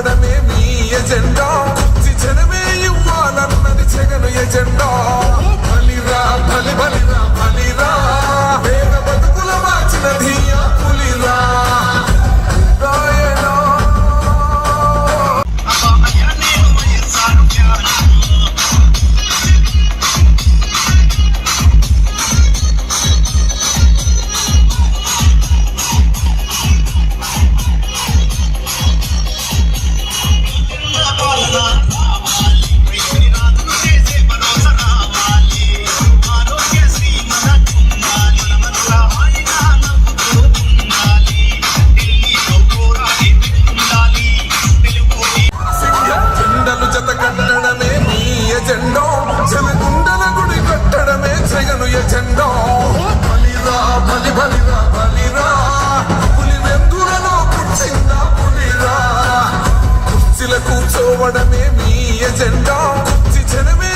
కూర్చోవడమే మీ ఎజెండా. కుర్చీ జనమే ఇవ్వాలన్నది జగన్ ఎజెండా. బలిరా బలి బలిరా బలిరా. వేద బతుకుల మార్చినది ఆ పులిరా. రాయనా. ఎజెండో జనగుండల గుడి కట్టడమే జగను ఎజెండో. బలిరా బలి బలిరా బలిరా. పులి వెందులలో పుట్టిందా పులిరా. కుర్చీల కూర్చోవడమే మీ ఎజెండా. కుర్చీ జనమే